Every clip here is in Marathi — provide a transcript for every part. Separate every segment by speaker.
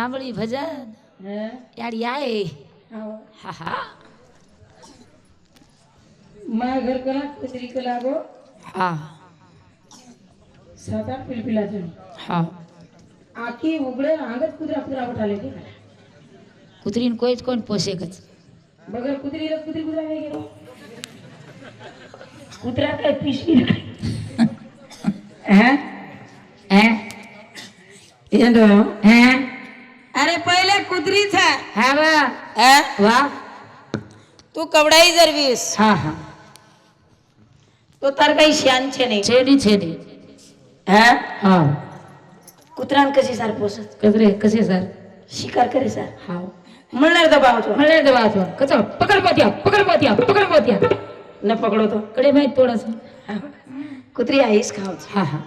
Speaker 1: સાંભળી ભજન યાર
Speaker 2: યાએ
Speaker 1: હા હા
Speaker 2: મારા ઘર કલા કચરી કલા ગો
Speaker 1: હા
Speaker 2: સાત આઠ પિલપિલા છે
Speaker 1: હા
Speaker 2: આખી ઉગડે આંગત કુતરા કુતરા વટાલે કે
Speaker 1: કુતરીને કોઈ જ કોણ પોષે જ
Speaker 2: બગર કુતરી રસ કુતરી કુતરા નહીં ગયો કુતરા કઈ પીસી હે
Speaker 1: હે
Speaker 2: એનો
Speaker 1: હે
Speaker 2: अरे पहिले कुदरीच
Speaker 1: आहे. है वा
Speaker 2: ए वा. तू
Speaker 1: कवडाई
Speaker 2: जर वीस हा
Speaker 1: हा. तो तर काही शान छे नाही छेडी छेडी हा.
Speaker 2: हा कुत्रान कशी
Speaker 1: सार पोसत? कचरे कसे
Speaker 2: सार? शिकार करे सार.
Speaker 1: हा. म्हणणार
Speaker 2: दबाव
Speaker 1: तो मला दवा असो कसं पकड पोत्या पकड पोत्या पकड पोत्या. न पकडो
Speaker 2: तो. कडे माहीत थोडस.
Speaker 1: कुत्री आईस
Speaker 2: खाऊ हा हा.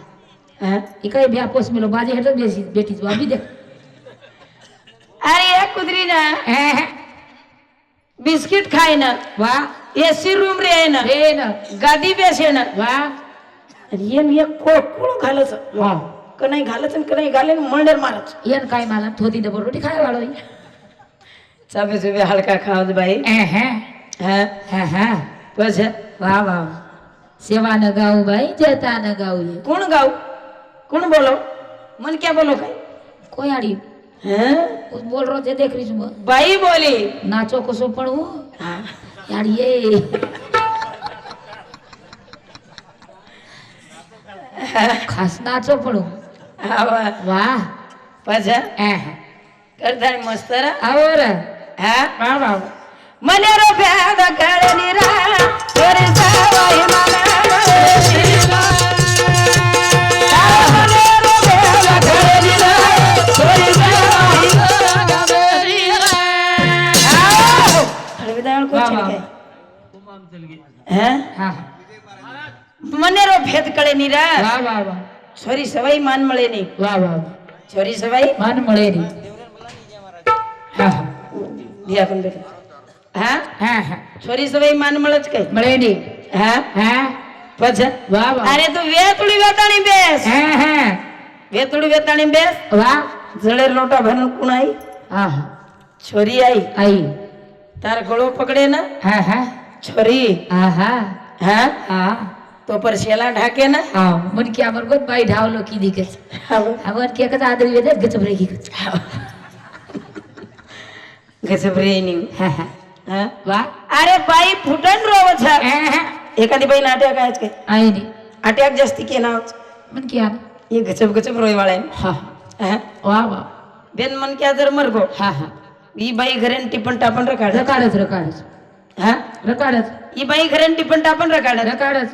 Speaker 1: हा?
Speaker 2: इकडे भ्या पोस मिलो.
Speaker 1: बाजी हेटच
Speaker 2: बेसी बेटी बा
Speaker 1: बी
Speaker 2: देख अरे या कुदरीनं बिस्किट खायनं वा.
Speaker 1: एसी
Speaker 2: रूम रे येणं ना गादी बेस ये वा. येन हे
Speaker 1: कोळकोळ घालच वाह हो. कनाई घालच आणि कनाई घालेन
Speaker 2: मंडर मारच येन काय मला? थोती
Speaker 1: डबल रोटी
Speaker 2: खाय
Speaker 1: वाढवी. चाबे
Speaker 2: चुबे
Speaker 1: हलका खावत बाई. बस. वा वा. सेवा न गाऊ बाई
Speaker 2: जता न गाऊ कोण गाऊ? कोण बोलो मन
Speaker 1: क्या बोलो
Speaker 2: काय?
Speaker 1: कोयाडी. कुछ बोल रहे थे देख रही
Speaker 2: सुबह भाई
Speaker 1: बोली नाचो को सो
Speaker 2: पढ़ो
Speaker 1: यार ये ખાસ નાચો
Speaker 2: પડો વાહ. પાછા?
Speaker 1: હે
Speaker 2: કરતા મસ્તર
Speaker 1: આવો રે.
Speaker 2: હા?
Speaker 1: વાહ વાહ.
Speaker 2: મને રો ભેદ કરની રા તોરે
Speaker 1: સાવાયમાં
Speaker 2: હે?
Speaker 1: હા.
Speaker 2: મને રો ભેદ કળે ની રા.
Speaker 1: વાહ વાહ વાહ.
Speaker 2: છોરી સવાઈ માન મળે ની.
Speaker 1: વાહ વાહ.
Speaker 2: છોરી સવાઈ
Speaker 1: માન મળે ની. હા હા.
Speaker 2: હા?
Speaker 1: હા હા.
Speaker 2: છોરી સવાઈ માન મળે જ કઈ.
Speaker 1: મળે ની.
Speaker 2: હા?
Speaker 1: હા.
Speaker 2: પછી?
Speaker 1: વાહ વાહ.
Speaker 2: અરે તું વેતુડી વેતાણી બેસ.
Speaker 1: હા હા.
Speaker 2: વેતુડી વેતાણી બેસ.
Speaker 1: વાહ.
Speaker 2: જળેર લોટા ભરન કુણ આઈ?
Speaker 1: હા હા.
Speaker 2: છોરી આઈ.
Speaker 1: આઈ.
Speaker 2: તાર ગળો પકડે ને?
Speaker 1: હા હા. छोरी हा? तो पर शेला ढाके ना? हाँ
Speaker 2: मन क्या
Speaker 1: मन को
Speaker 2: भाई
Speaker 1: ढावलो
Speaker 2: की दिखत हमर के कत
Speaker 1: आदर वेद
Speaker 2: गचब रे की गचब रे
Speaker 1: नी।
Speaker 2: वाह अरे बाई फुटन
Speaker 1: रोव छ एखादी
Speaker 2: बाई नाटक आहेच के आई
Speaker 1: नी।
Speaker 2: अटॅक
Speaker 1: जास्ती के
Speaker 2: ना मन क्या ये गजब
Speaker 1: गजब रोई
Speaker 2: वाले वाला हा वाह वाह बेन मन
Speaker 1: क्या जर मरगो. हा
Speaker 2: हा।
Speaker 1: ही बाई
Speaker 2: घरेन टिपण टापन रे काढ रखा रखा
Speaker 1: काढच हा? रकाडच. ही बाई खऱ्यान
Speaker 2: टिपण टापण रकाड रकाडच.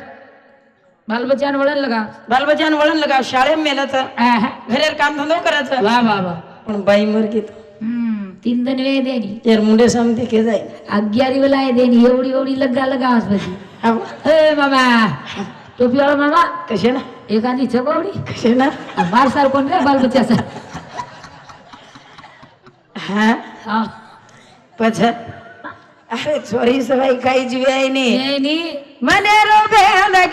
Speaker 2: बालबचान वळण लगा
Speaker 1: बालबचान वळण
Speaker 2: लगा शाळेत मेलाचं घरेर काम
Speaker 1: धंदो करायचं. वा
Speaker 2: वा वा. पण बाई मर
Speaker 1: घेतो तीन दिन वेळ देणी तर मुंडे समते के
Speaker 2: जाय.
Speaker 1: अग्यारी
Speaker 2: वेळा आहे देणी एवढी एवढी लग्गा लगा
Speaker 1: आसपाशी
Speaker 2: ए बाबा टोपी वाला मामा. कसे ना? एखादी चकवडी कसे ना? बार सार कोण रे बालबच्चा सर हा? हा. पछत अरे चोरी सवाई काही जीव आहे नी. मने रोबे अंधा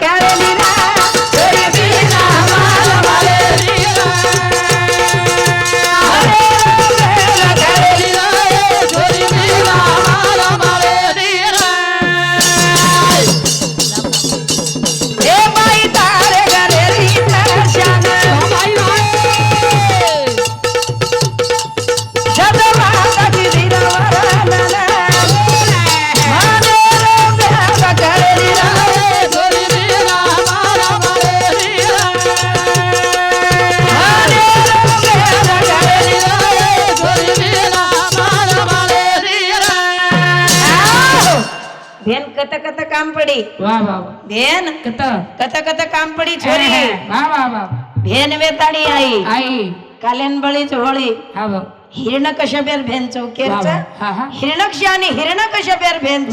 Speaker 2: કતા કતા
Speaker 1: કતા
Speaker 2: કામ પડી છોરી
Speaker 1: વાહ વાહ વાહ
Speaker 2: બેન વેતાણી આઈ
Speaker 1: આઈ
Speaker 2: કાલેન બળી ચોળી
Speaker 1: હા વાહ
Speaker 2: હિરણ કશ્યપેર ભેન ચૌ કેર
Speaker 1: વાહ
Speaker 2: છે
Speaker 1: વાહ હા હા
Speaker 2: હિરણક્ષાની હિરણ કશ્યપેર ભેન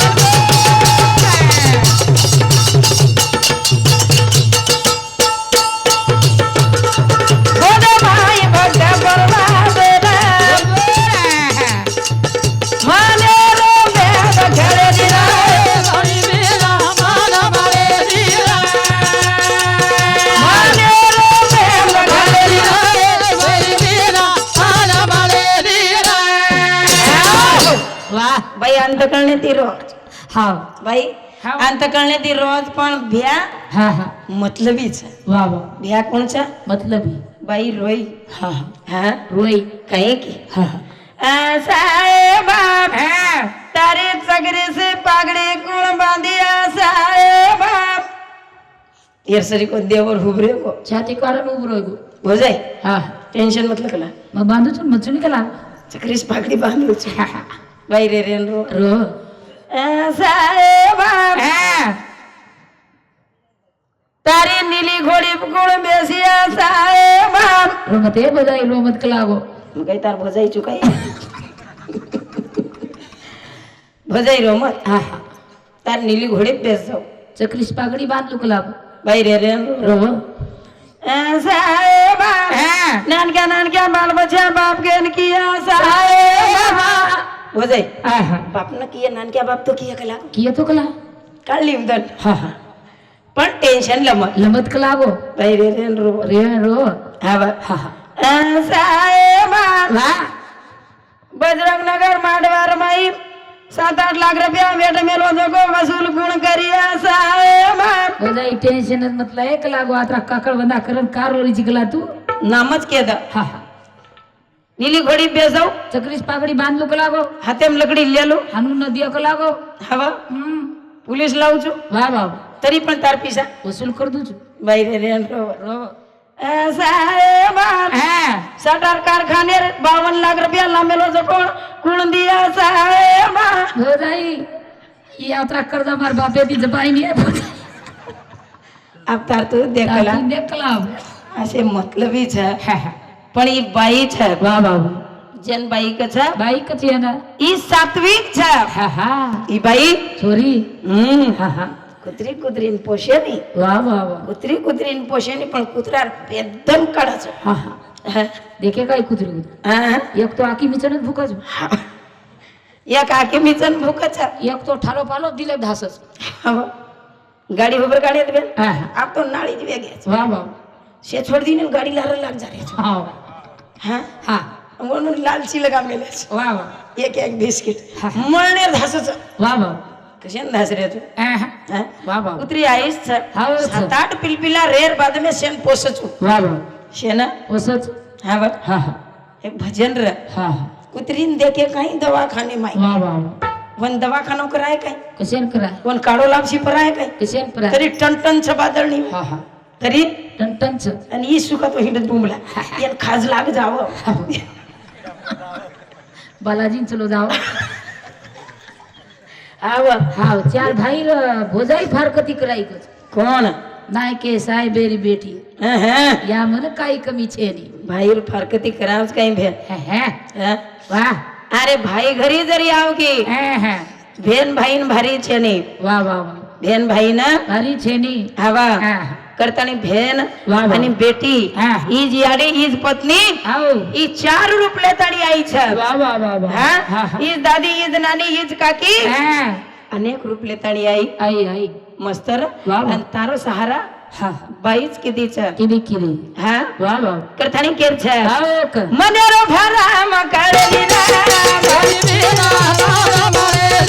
Speaker 2: છે हा.
Speaker 1: बाई
Speaker 2: हाव. अंतकळणे ती रोज
Speaker 1: पण भ्या
Speaker 2: हा हा.
Speaker 1: मतलबीच. वा
Speaker 2: वा. भ्या कोणचा
Speaker 1: मतलब.
Speaker 2: बाई रोई.
Speaker 1: हा हा.
Speaker 2: हा?
Speaker 1: रोई.
Speaker 2: कहे की?
Speaker 1: हा हा.
Speaker 2: आ, साहेबा
Speaker 1: हा.
Speaker 2: तारे चगरी से पागडी कुण बांधिया साहेबा. येरसरी को देवर हुबरे को
Speaker 1: छाती काढून उभं रोय
Speaker 2: गो हो.
Speaker 1: जाय
Speaker 2: हा टेन्शन म्हटलं
Speaker 1: कला. मग बांधूच मचून केला?
Speaker 2: चक्रीस पागडी
Speaker 1: बांधूच.
Speaker 2: बाई रे रेन रो.
Speaker 1: रो.
Speaker 2: તારી નીલી ઘોડી ગુણ બેસી સાહેબ
Speaker 1: રોમત એ બધાય રોમત કલાવો
Speaker 2: ગઈ તાર ભજાઈ ચુકાઈ ભજાઈ રોમત
Speaker 1: હા હા
Speaker 2: તાર નીલી ઘોડી બેસ જાવ
Speaker 1: ચક્રીશ પાઘડી બાંધલું કલાવો
Speaker 2: બાઈ રે રે
Speaker 1: રો સાહેબ
Speaker 2: નાનકા નાનકા બાલ બચ્યા બાપ ગેન કિયા સાહેબ हो जाए बाप ना किया नान क्या बाप तो किया कला?
Speaker 1: किया तो कला?
Speaker 2: काढ लिमदन
Speaker 1: हा हा.
Speaker 2: पण टेन्शन लमत.
Speaker 1: लमत कला
Speaker 2: वो बाई रे रे रो
Speaker 1: रे. रो
Speaker 2: हा हा साये
Speaker 1: मा
Speaker 2: बजरंग नगर माडवार माई. सात आठ लाख रुपया भेट मेलो जगो वसूल गुण करिया साहेबा
Speaker 1: हो जाए टेन्शनच मतलब एक लागो आत्रा काकड बंदा करन कार लोरीची कला तू.
Speaker 2: नामच केदा.
Speaker 1: हा हा.
Speaker 2: नीली घोड़ी बेच
Speaker 1: जाओ चक्री पाकड़ी बांध
Speaker 2: लो कलागो हाथे में लकड़ी ले
Speaker 1: लो हनु नदी
Speaker 2: लागो
Speaker 1: हवा
Speaker 2: पुलिस लाऊ जो
Speaker 1: वा वा
Speaker 2: तरी पण तार पिसा
Speaker 1: वसूल कर दूं जो
Speaker 2: भाई रे रे रो रो है
Speaker 1: बात
Speaker 2: सटर कारखाने बावन लाख रुपया ला मेलो जो कुण दिया सा
Speaker 1: है बा हो जाई ये यात्रा कर दा मार बापे भी जबाई नहीं है
Speaker 2: अब तार तो देखला
Speaker 1: देखला
Speaker 2: ऐसे मतलब
Speaker 1: ही छे
Speaker 2: પણ ઈ બાઈ છે
Speaker 1: વાહ વાહ
Speaker 2: જેન બાઈ કે છે
Speaker 1: બાઈક છે એના
Speaker 2: ઈ સાત્વિક છે
Speaker 1: હા હા
Speaker 2: ઈ બાઈ
Speaker 1: છોરી
Speaker 2: હમ
Speaker 1: હા હા
Speaker 2: કૂતરી કૂતરીને પોષે નહીં
Speaker 1: વાહ વાહ વાહ
Speaker 2: કૂતરી કૂતરીને પોષે નહીં પણ કૂતરા એકદમ કડા છે
Speaker 1: હા હા
Speaker 2: હા,
Speaker 1: દેખે કઈ કૂતરું
Speaker 2: હા.
Speaker 1: એક તો આખી મિચન જ ભૂખ છું
Speaker 2: એક આખી મિચન ભૂખ છે
Speaker 1: એક તો ઠારો પાલો દિલે ધાસસ
Speaker 2: હવે ગાડી ઉપર ગાડી હતી બેન
Speaker 1: હા હા
Speaker 2: આપ તો નાળી જ વેગે છે
Speaker 1: વાહ વાહ
Speaker 2: શે છોડી દીને ગાડી લારે લાગ જા રહી છે
Speaker 1: હા हा? हा. म्हणून
Speaker 2: लाल
Speaker 1: चिलक आंबेल्याच वा वा. एक एक बिस्किट. हा.
Speaker 2: मळणे
Speaker 1: धासच. वा भाऊ कशाने
Speaker 2: धास रे
Speaker 1: तू अहं. हा? वा भाऊ आईस
Speaker 2: सात आठ पिलपिला रेर बाद
Speaker 1: में शेण
Speaker 2: पोसच
Speaker 1: वा
Speaker 2: भाऊ शेण पोसच हा बघ
Speaker 1: हा हा.
Speaker 2: हे भजन र. हा हा. कुत्रीन
Speaker 1: देखे काही दवाखाने
Speaker 2: माई. वा वा
Speaker 1: वन दवाखानो कराय
Speaker 2: काय?
Speaker 1: कशाने
Speaker 2: करा कोण
Speaker 1: काढो लापशी
Speaker 2: पर आहे
Speaker 1: काय?
Speaker 2: कशाने करा तरी टनटन बादळणी हा
Speaker 1: हा.
Speaker 2: तरी? टनटनच आणि ई सुखात तो
Speaker 1: हिंडत बुंबला. याला खाज
Speaker 2: लाग
Speaker 1: जाव. हो.
Speaker 2: बालाजींच चलो जाव. आव. हाव चार भाई भोजाई फार
Speaker 1: कती
Speaker 2: करायकच. कोण? नाही के
Speaker 1: साय बेरी
Speaker 2: बेटी.
Speaker 1: या मन
Speaker 2: काही कमी छे
Speaker 1: नी
Speaker 2: भाई फार कती करावच
Speaker 1: काही भेन
Speaker 2: वा.
Speaker 1: अरे भाई
Speaker 2: घरी जरी आव
Speaker 1: की भेन
Speaker 2: भाईन भारी छेनी. वा वा वा. भेन भाई ना भारी छेनी. हवा करताने बहन आणि बेटी. ही. जियाडी ही पत्नी. ही चार रुपल्यात आणि आईच
Speaker 1: ही? दादी
Speaker 2: ही नानी ही काकी. अनेक
Speaker 1: रूप
Speaker 2: ले तानी आई. आई आई. मस्तर. आणि तारो सहारा. बाईच कितीच किती किती? हा? वा
Speaker 1: वा. करताना
Speaker 2: केरच
Speaker 1: मनेरो
Speaker 2: भरा ना मारे.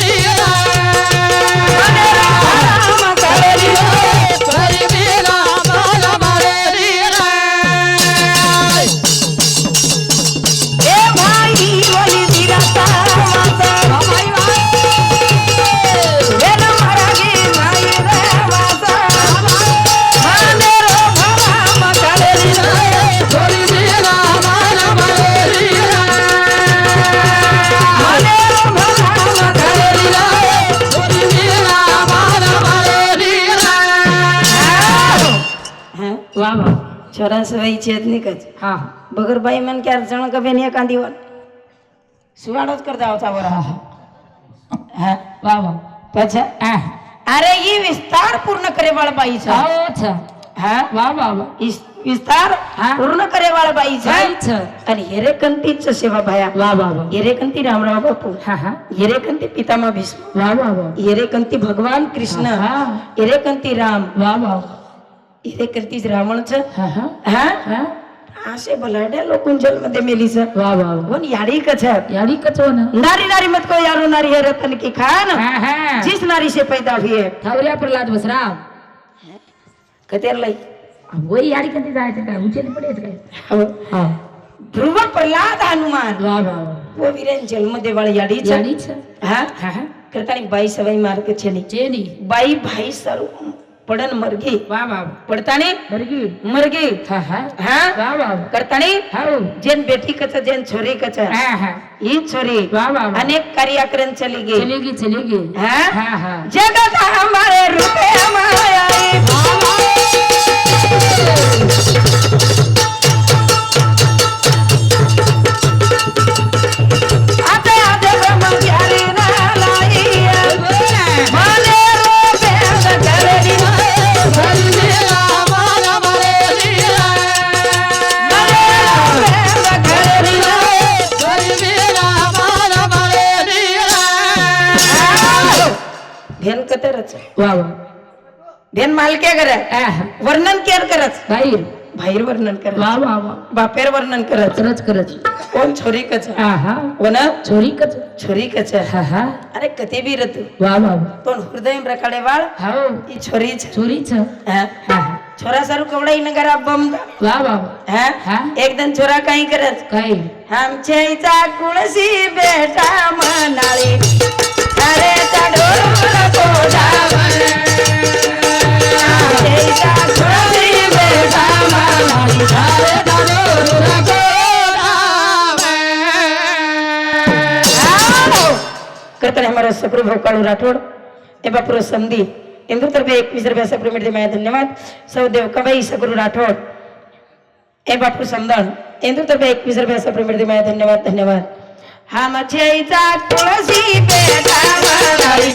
Speaker 2: घरान चेत आहेत निकच हां
Speaker 1: बगर बाई
Speaker 2: मन
Speaker 1: की अडचण का
Speaker 2: बेन एखादी
Speaker 1: वर
Speaker 2: सुवाडच करता होता बरं हा
Speaker 1: वा वा
Speaker 2: पछ अरे ही विस्तार पूर्ण करे बाळ
Speaker 1: बाईचा हा वा
Speaker 2: वा वा विस्तार पूर्ण
Speaker 1: करे बाळ
Speaker 2: बाईचा आणि हिरेकंतीच सेवा
Speaker 1: भाया वा वा
Speaker 2: वा हिरेकंती रामराव बापू
Speaker 1: हिरेकंती
Speaker 2: पितामा भीष्म वा
Speaker 1: वा वा
Speaker 2: हिरेकंती भगवान कृष्ण हिरेकंती राम
Speaker 1: वा वा
Speaker 2: इथे
Speaker 1: करतीस
Speaker 2: असे मेली सर
Speaker 1: वा वा
Speaker 2: पण याडी कच
Speaker 1: याडी कच हो
Speaker 2: नारी नारी मत को यारो नारी है रतन की खान? जिस नारी से पैदा हुई है
Speaker 1: थावऱ्या प्रल्हाद बसराम.
Speaker 2: कतेर
Speaker 1: वही याडी हो.
Speaker 2: ध्रुव प्रल्हाद हनुमान.
Speaker 1: वा वा
Speaker 2: वो. वीरेन जन्म देवाळ याडी
Speaker 1: याडीच.
Speaker 2: हा?
Speaker 1: हा
Speaker 2: करतानी बाई सवाई मार्ग चली
Speaker 1: नी
Speaker 2: बाई भाई स्वरूप पडन मरगी.
Speaker 1: वा वा
Speaker 2: पडतानी?
Speaker 1: बरगी
Speaker 2: मरगी.
Speaker 1: हा हा.
Speaker 2: हा?
Speaker 1: वा वा
Speaker 2: करतानी?
Speaker 1: हाऊ
Speaker 2: जेन बेटी कच जेन छोरी कच.
Speaker 1: हा हा.
Speaker 2: ही छोरी
Speaker 1: वा वा
Speaker 2: अनेक कार्याक्रम चली गई
Speaker 1: चलेगी चलेगी
Speaker 2: हा?
Speaker 1: हा हा.
Speaker 2: जगत हमारे रूपे हमारे ध्यान कतरच.
Speaker 1: वा वा.
Speaker 2: ध्यान मालके कर वर्णन केर करच.
Speaker 1: बाहेर
Speaker 2: बाहेर वर्णन करत
Speaker 1: वा वा वा.
Speaker 2: बापेर वर्णन करत
Speaker 1: करच करच.
Speaker 2: कोण? छोरी कच.
Speaker 1: हा हा.
Speaker 2: कोण?
Speaker 1: चोरी कच.
Speaker 2: छोरी कच.
Speaker 1: हा हा.
Speaker 2: अरे कते बी रतु.
Speaker 1: वा वा
Speaker 2: पण हृदय रकाडे वाळ ही. छोरी छ
Speaker 1: चोरीच
Speaker 2: हा.
Speaker 1: हा
Speaker 2: छोरा सारू कवडा नगर बम
Speaker 1: वा वा
Speaker 2: हा? एकदम छोरा काही करत.
Speaker 1: काय
Speaker 2: आमच्या इचा कुणसी बेटा म्हणाली अरे ढोल करताना हमारा सकृ भोकाळू राठोड. ए बापुरो समधी इंदू तर्फे एकवीस रुपया सकृ मिळते माझ्या धन्यवाद. सौ देवकाबाई सकृ राठोड. ए बापू समदण इंदू तर्फे एकवीस रुपया सकृ मिळते माझ्या धन्यवाद धन्यवाद. हा मछईचा तुळशी पेटा म्हणाली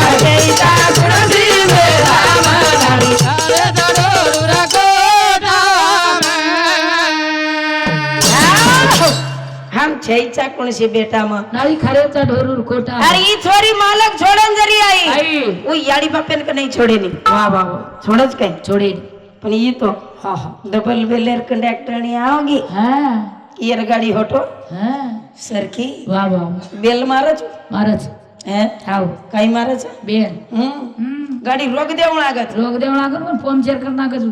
Speaker 2: मछईचा तुळशी पेटा म्हणाली हम छईचा कोणशी बेटा मग
Speaker 1: नाळी खाऱ्याचा ढोरूर कोटा.
Speaker 2: अरे ही छोरी मालक छोडन जरी आई.
Speaker 1: आई.
Speaker 2: वो याडी बापेन का नहीं छोड़े नहीं
Speaker 1: वा वा.
Speaker 2: छोड़च काही
Speaker 1: छोडे
Speaker 2: पण ये तो
Speaker 1: हा हा
Speaker 2: डबल बेलेर कंडक्टर नहीं आओगी
Speaker 1: हा
Speaker 2: ईयर गाड़ी होटो
Speaker 1: हा
Speaker 2: सरकी
Speaker 1: वा वा
Speaker 2: बेल मारच
Speaker 1: महाराज
Speaker 2: हैं
Speaker 1: हाऊ
Speaker 2: काही मारच
Speaker 1: बेन
Speaker 2: हम्म
Speaker 1: हम्म
Speaker 2: गाडी रोग देऊ लागत
Speaker 1: रोग देवं लागल पण पंक्चर कर नाकच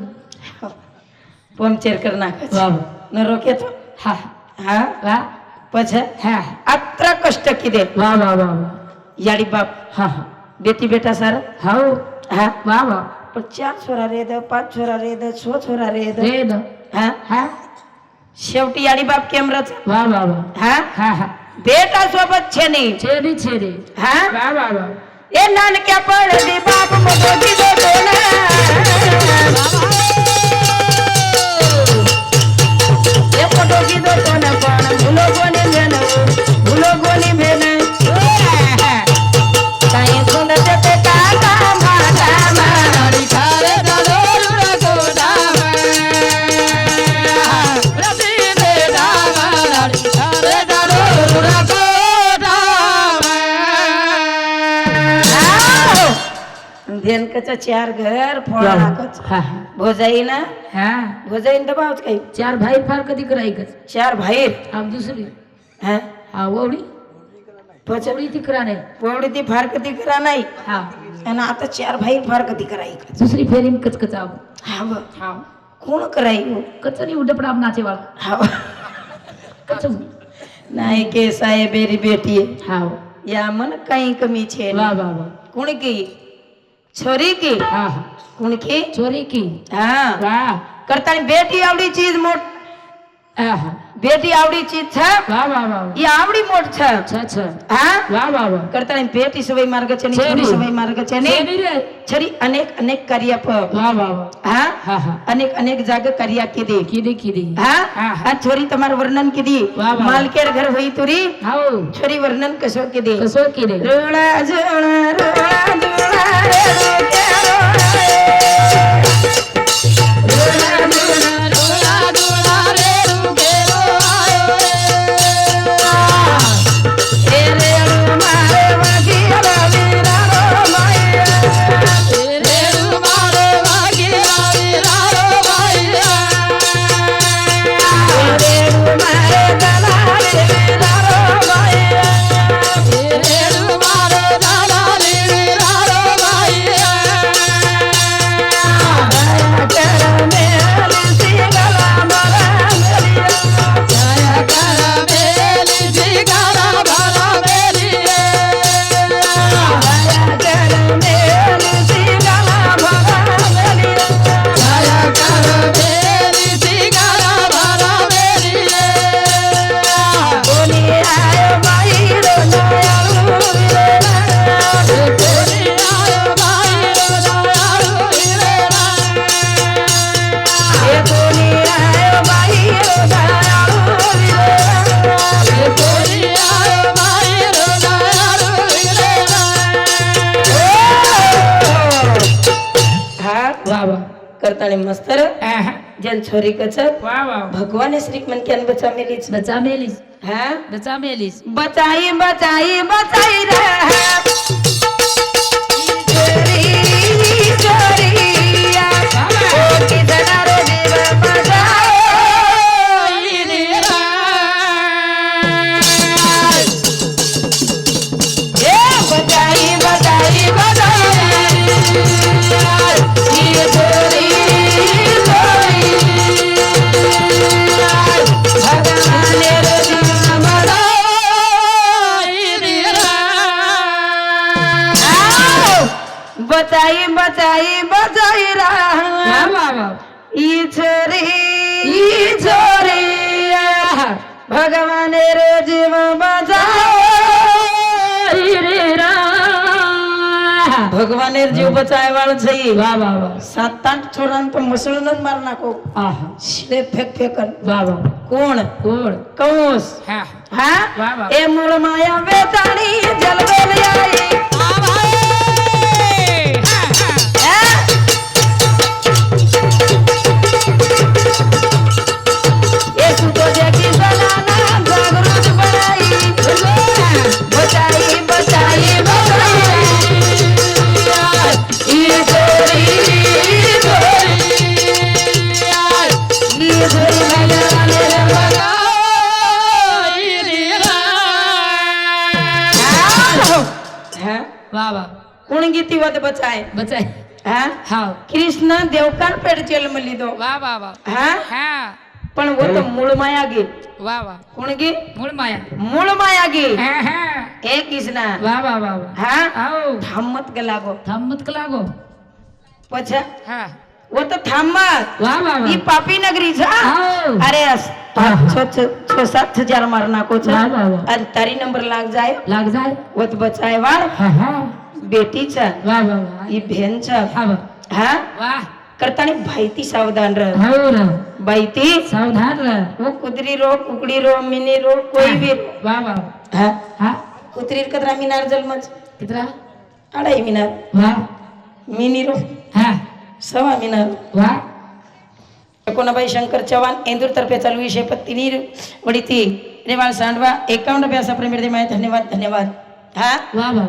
Speaker 2: पंक्चर कर नाकच
Speaker 1: वा वा
Speaker 2: न रोके तो
Speaker 1: हा
Speaker 2: हा
Speaker 1: वा
Speaker 2: पछ
Speaker 1: हा
Speaker 2: अत्र कष्ट किदे
Speaker 1: वा वा वा वा
Speaker 2: याडी बाप
Speaker 1: हा हा
Speaker 2: बेटी बेटा सार
Speaker 1: हाऊ
Speaker 2: हा
Speaker 1: वा वा
Speaker 2: पण चार छोरा रे द पाच छोरा रे द छो छोरा रे द
Speaker 1: रे द
Speaker 2: हा
Speaker 1: हा
Speaker 2: शेवटी याडी बाप केमरच
Speaker 1: वा वा वा
Speaker 2: हा
Speaker 1: हा हा
Speaker 2: बेटा सोबत छेनी
Speaker 1: छेडी छेडी
Speaker 2: हा
Speaker 1: वा वा वा
Speaker 2: ए नानक्या पडदी बाप मग दिदो ना ए ना पण भुलो भुलो कोणी भेन धेनकचं चार घर फोडाकच
Speaker 1: हा हा.
Speaker 2: भोजाई ना
Speaker 1: हा.
Speaker 2: भोजाईन दबावच काही.
Speaker 1: चार भाई फार कधी करायकच
Speaker 2: चार
Speaker 1: आप दुसरी.
Speaker 2: हा.
Speaker 1: हा ववडी
Speaker 2: पोच
Speaker 1: ववडी तिकरा नाही.
Speaker 2: पोवडी ती फार कधी करा नाही.
Speaker 1: हा.
Speaker 2: आणि आता चार बाहेर फार कधी कराई
Speaker 1: दुसरी फेरीन कचकच आव.
Speaker 2: हा.
Speaker 1: हा.
Speaker 2: कोण कराई?
Speaker 1: कचरी उडपडा नाचे वाळा
Speaker 2: हा.
Speaker 1: कच.
Speaker 2: नाही के साहेब बेरी बेटी.
Speaker 1: हा.
Speaker 2: या मन काही कमी छे
Speaker 1: वा वा वा.
Speaker 2: कुण की? छोरी की
Speaker 1: हा हा
Speaker 2: कुण की
Speaker 1: चोरी की
Speaker 2: हा
Speaker 1: वा
Speaker 2: करतानी बेटी आवडी चीज
Speaker 1: பேட்டி
Speaker 2: ஆவடி சீச்ச வா வா வா
Speaker 1: இ
Speaker 2: ஆவடி કરતા ને પેટી
Speaker 1: માર્ગ છે
Speaker 2: ને માર્ગ છે છરી અનેક
Speaker 1: અનેક કર્યા પર
Speaker 2: વાહ
Speaker 1: વાહ હા
Speaker 2: હા હા અનેક અનેક જાગ
Speaker 1: કાર્ય કીધી
Speaker 2: કીધી
Speaker 1: કીધી હા
Speaker 2: આ છોરી તમારું વર્ણન કીધી માલકેર ઘર હોય તુરી
Speaker 1: હાઉ
Speaker 2: છોરી વર્ણન કશો કીધી
Speaker 1: કશો કીધી
Speaker 2: રોળા જોણા રોળા જોણા કરતાણી મસ્તર
Speaker 1: આહા.
Speaker 2: જેન છોરી કચર
Speaker 1: વાહ વાહ
Speaker 2: ભગવાને શ્રી મન કેન બચા મેલી છે
Speaker 1: બચા મેલીશ
Speaker 2: હા
Speaker 1: બચા મેલીશ
Speaker 2: બચાઈ બચાઈ બચાઈ રે બચાઈ બચાઈ બચાઈ
Speaker 1: વાહ
Speaker 2: રા
Speaker 1: વાહ વાહ
Speaker 2: ઈ છોરી ઈ છોરી ભગવાને રે જીવ બચાવો
Speaker 1: રે રા.
Speaker 2: ભગવાને જીવ બચાવે વાળો છે ઈ.
Speaker 1: વાહ વાહ વાહ
Speaker 2: સાત આઠ છોરાને તો મસળું જ માર નાખો
Speaker 1: આહા
Speaker 2: શિલે ફેક ફેકન
Speaker 1: વાહ વાહ
Speaker 2: કોણ
Speaker 1: કોણ
Speaker 2: કૌશ
Speaker 1: હા
Speaker 2: હા
Speaker 1: વાહ, વાહ.
Speaker 2: એ મૂળ માયા વેતાણી જલવેલ આઈ
Speaker 1: वा
Speaker 2: वा कोण गीती वत
Speaker 1: बचाय
Speaker 2: बचाय
Speaker 1: हा
Speaker 2: हा कृष्ण देवकार पेड जन्मली
Speaker 1: दो वा वा
Speaker 2: वा
Speaker 1: हा
Speaker 2: हा पण होत मूळ माया गे वा वा
Speaker 1: कोण गे
Speaker 2: मूळ माया मूळ
Speaker 1: माया गे
Speaker 2: हे कृष्णा
Speaker 1: वा वा वा हा
Speaker 2: थांबत
Speaker 1: का
Speaker 2: लागो थांबत
Speaker 1: का लागो
Speaker 2: पछा
Speaker 1: हा
Speaker 2: वो तो थांबा पापी नगरी जा हो. अरे छोसात हजार
Speaker 1: मार नाको अरे
Speaker 2: तारी नंबर लाग जाए। लाग
Speaker 1: जाए. जाय
Speaker 2: वा बेटी
Speaker 1: वार बेटीचा
Speaker 2: ही
Speaker 1: बहनचा
Speaker 2: हा? भाई भाईती सावधान
Speaker 1: रह। हो,
Speaker 2: भाईती?
Speaker 1: सावधान रह.
Speaker 2: वो कुदरी रो कुकडी रो मिनी रो कोई भी रो।
Speaker 1: हा?
Speaker 2: हा?
Speaker 1: कुदरी
Speaker 2: कतरा मिनार जलमच
Speaker 1: कितरा
Speaker 2: अडाई मिनार। मिनी रो। हा. स्वामीनार
Speaker 1: वा
Speaker 2: कोणाबाई शंकर चव्हाण इंदूरतर्फे चालू विषय पत्ती नीर वडिती रेवाळ सांडवा एकावन्न रुपयाचा दे माहिती धन्यवाद धन्यवाद हा वा वा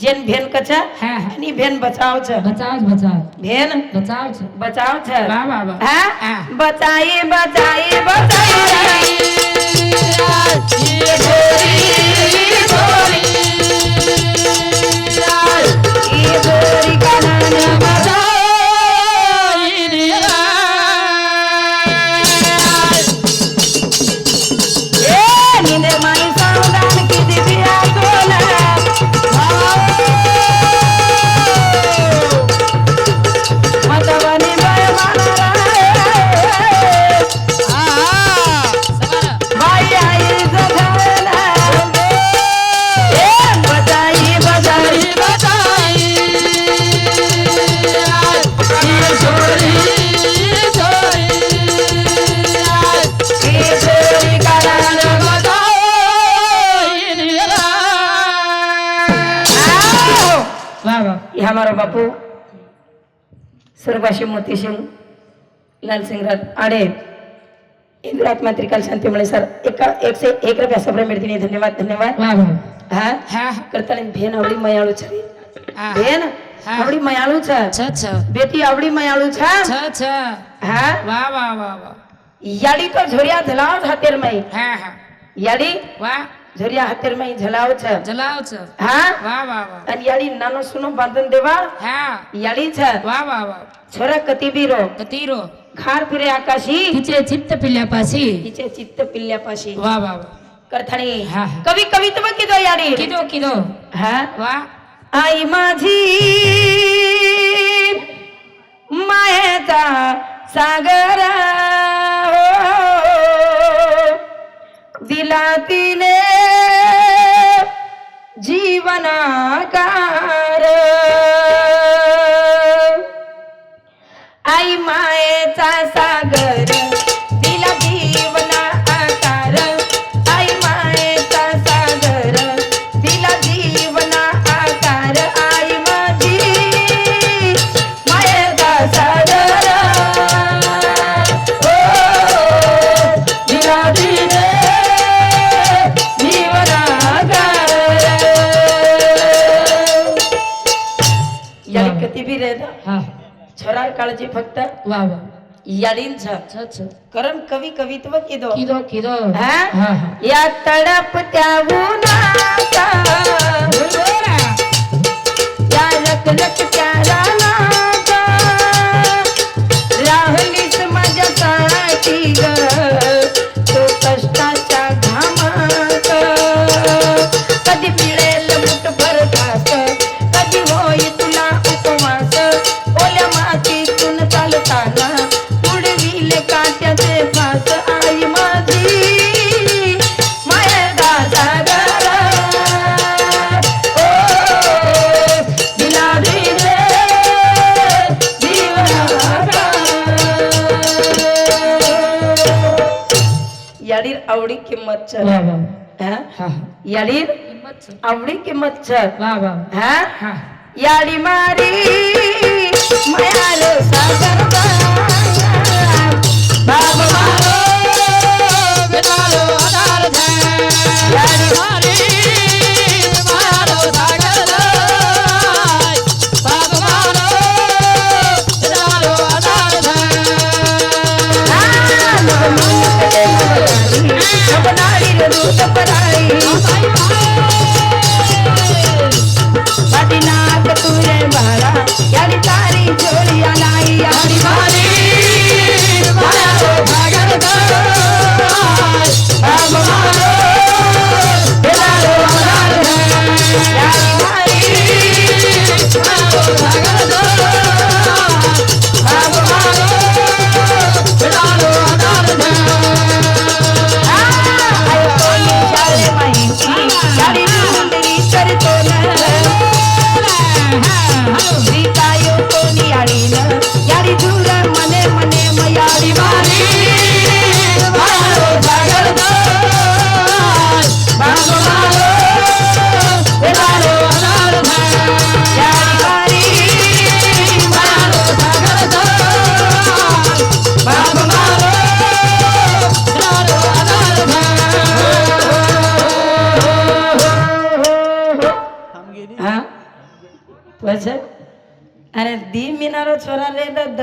Speaker 2: जेन भेन कचा आणि भेन बचाव छ बचाव बचाव भेन बचाव छ बचाव छ वा वा वा हा बचाई
Speaker 1: बचाई बचाई
Speaker 2: ये गोरी गोरी लाल लालसिंगराज आडे इंद्रात मात्रिकाल शांती शांतीमुळे सर एका एकशे एक रुपया सबर मिळते धन्यवाद धन्यवाद. हा? हा. करता भेन आवडी
Speaker 1: मयाळू
Speaker 2: छरी
Speaker 1: भेन
Speaker 2: आवडी मयाळू छ
Speaker 1: बेटी आवडी
Speaker 2: मयाळू छ हा? वा
Speaker 1: याडी तो
Speaker 2: झोरिया
Speaker 1: धलाव हातेर मई हा
Speaker 2: हा. याडी? वा. ઝલાવ છે હાથેર માં
Speaker 1: હા હા
Speaker 2: યાડી
Speaker 1: વાહ
Speaker 2: ઝોરિયા હાથેર માં ઝલાવ છે
Speaker 1: જલાવ છે
Speaker 2: હા
Speaker 1: વાહ વાહ વાહ
Speaker 2: અને યાડી નાનો સુનો બાંધન દેવા
Speaker 1: હા
Speaker 2: યાડી છે
Speaker 1: વાહ વાહ વાહ
Speaker 2: છોરા કતીબીરો
Speaker 1: કતીરો
Speaker 2: ખાર ફિરે આકાશી
Speaker 1: ખીચે ચિત્ત પિલ્યા પાછી
Speaker 2: નીચે ચિત્ત પિલ્યા પાછી
Speaker 1: વાહ વાહ વાહ
Speaker 2: કરથાણી
Speaker 1: હા.
Speaker 2: કવિ કવિત્વ કીધો યારી
Speaker 1: કીધો કીધો
Speaker 2: હા
Speaker 1: વાહ
Speaker 2: आई माझी मायेचा सागर दिला तिने जीवनाकार फक्त
Speaker 1: वा वा.
Speaker 2: याडींच
Speaker 1: छ छ
Speaker 2: कारण कवी कवित्व किदो.
Speaker 1: किदो किदो.
Speaker 2: हा?
Speaker 1: हा हा.
Speaker 2: या तडप त्या उन्हाचा किंमत
Speaker 1: छ.
Speaker 2: आवडी किंमत छर
Speaker 1: वा वा.
Speaker 2: हा?
Speaker 1: हा.
Speaker 2: याडी मारी मायालो सागर बाबा. मारो
Speaker 1: बेतालो आधार धा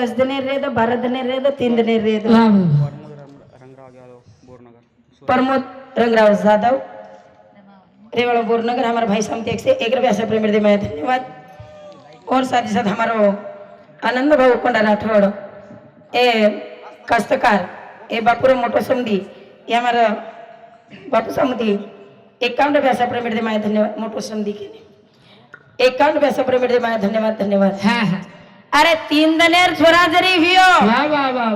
Speaker 2: हसदनेरेद भारदनेरेद तिंदनेरेद रंगराव
Speaker 1: यादव बोरनगर
Speaker 2: प्रमोद रंगराव जाधव रेवाड़ा बोरनगर हमारे भाई समिति एक से एक रुपया से प्रेम मैं धन्यवाद और साथ ही साथ हमारा आनंद भाऊ कोंडा राठौड़ ए कास्तकार ए बापूरा मोटो समिती या हमारा बापू समिती एकावन्न रुपया से दे माया धन्यवाद मोटो समिती के एकावन्न रुपया से प्रेम माया धन्यवाद धन्यवाद
Speaker 1: हाँ हाँ
Speaker 2: अरे तीन दनेर छोरा जरी
Speaker 1: वा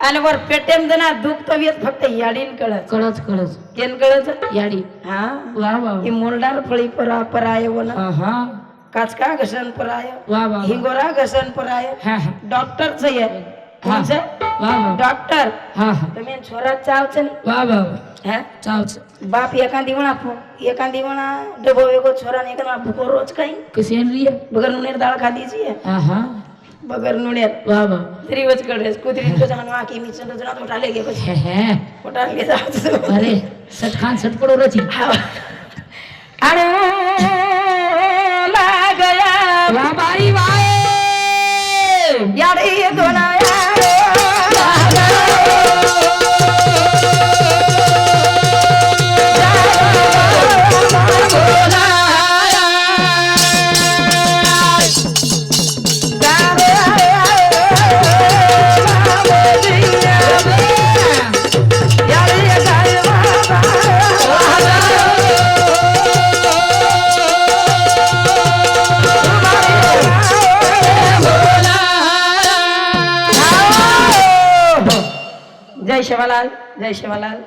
Speaker 2: आणि वर पेटेम जना दुख तो येत फक्त याडीन कळत.
Speaker 1: कळच कळच.
Speaker 2: केन कळत?
Speaker 1: याडी.
Speaker 2: हा?
Speaker 1: वा वा
Speaker 2: ही मोलडार फळी परा पराय वन
Speaker 1: हा हा.
Speaker 2: काचका घसन पराय.
Speaker 1: वा वा
Speaker 2: हिंगोरा घसन पराय.
Speaker 1: हा हा.
Speaker 2: डॉक्टरच आहे
Speaker 1: हा.
Speaker 2: कोणचं? डॉक्टर
Speaker 1: हा हा.
Speaker 2: तुम्ही छोरा चावच
Speaker 1: वा वा
Speaker 2: हा?
Speaker 1: चावच.
Speaker 2: बाप एखादी म्हणा एखादी म्हणा डबो वेगो छोरा ने भुको रोज काही.
Speaker 1: कशी आणली
Speaker 2: बगर खादीची आहे.
Speaker 1: हा हा.
Speaker 2: बगर नुनेर
Speaker 1: वा वा.
Speaker 2: तरी वच कडरेस कुत्री तो जाणू आकी मी चंद जना तो टाले गे
Speaker 1: हे हे.
Speaker 2: पोटाले जात
Speaker 1: अरे सट खान सट पडो रची.
Speaker 2: अरे लागया.
Speaker 1: वा बाई वाय.
Speaker 2: याडे दोनाया जय शिवालाल जय శివలాల్